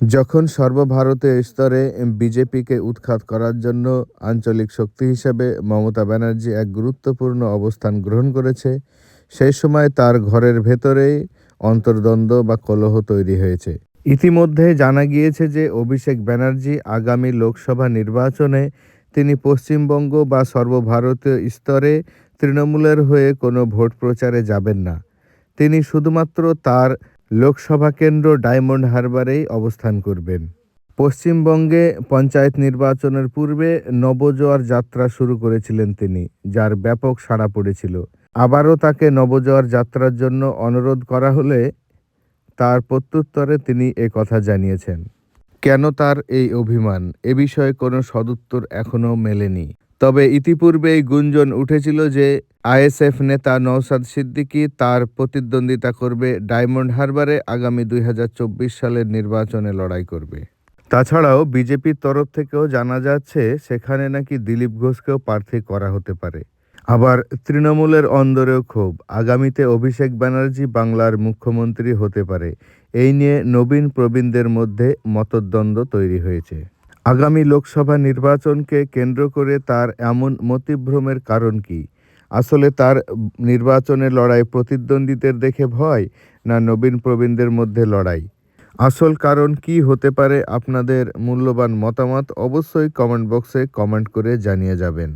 যখন সর্বভারতীয় স্তরে বিজেপিকে উৎখাত করার জন্য আঞ্চলিক শক্তি হিসেবে মমতা ব্যানার্জি এক গুরুত্বপূর্ণ অবস্থান গ্রহণ করেছে, সেই সময় তার ঘরের ভেতরেই অন্তর্দ্বন্দ্ব বা কলহ তৈরি হয়েছে। ইতিমধ্যে জানা গিয়েছে যে অভিষেক ব্যানার্জি আগামী লোকসভা নির্বাচনে তিনি পশ্চিমবঙ্গ বা সর্বভারতীয় স্তরে তৃণমূলের হয়ে কোনো ভোট প্রচারে যাবেন না। তিনি শুধুমাত্র তার লোকসভা কেন্দ্র ডায়মন্ড হারবারেই অবস্থান করবেন। পশ্চিমবঙ্গে পঞ্চায়েত নির্বাচনের পূর্বে নবজোয়ার যাত্রা শুরু করেছিলেন তিনি, যার ব্যাপক সাড়া পড়েছিল। আবারও তাকে নবজোয়ার যাত্রার জন্য অনুরোধ করা হলে তার প্রত্যুত্তরে তিনি এ কথা জানিয়েছেন। কেন তার এই অভিমান? এ বিষয়ে কোনো সদুত্তর এখনও মেলেনি। তবে ইতিপূর্বেই গুঞ্জন উঠেছিল যে আইএসএফ নেতা নওসাদ সিদ্দিকী তার প্রতিদ্বন্দ্বিতা করবে ডায়মন্ড হারবারে আগামী দুই হাজার চব্বিশ সালের নির্বাচনে লড়াই করবে। তাছাড়াও বিজেপির তরফ থেকেও জানা যাচ্ছে সেখানে নাকি দিলীপ ঘোষকেও প্রার্থী করা হতে পারে। আবার তৃণমূলের অন্দরেও ক্ষোভ। আগামীতে অভিষেক ব্যানার্জি বাংলার মুখ্যমন্ত্রী হতে পারে। এই নিয়ে নবীন প্রবীণদের মধ্যে মতদ্বন্দ্ব তৈরি হয়েছে। আগামী লোকসভা নির্বাচনকে কেন্দ্র করে তার এমন মতিভ্রমের কারণ কি? আসলে তার নির্বাচনে লড়াই প্রতিদ্বন্দ্বীদের দেখে ভয় না নবীন প্রবীণদের মধ্যে লড়াই? আসল কারণ কি হতে পারে আপনাদের মূল্যবান মতামত অবশ্যই কমেন্ট বক্সে কমেন্ট করে জানিয়ে যাবেন।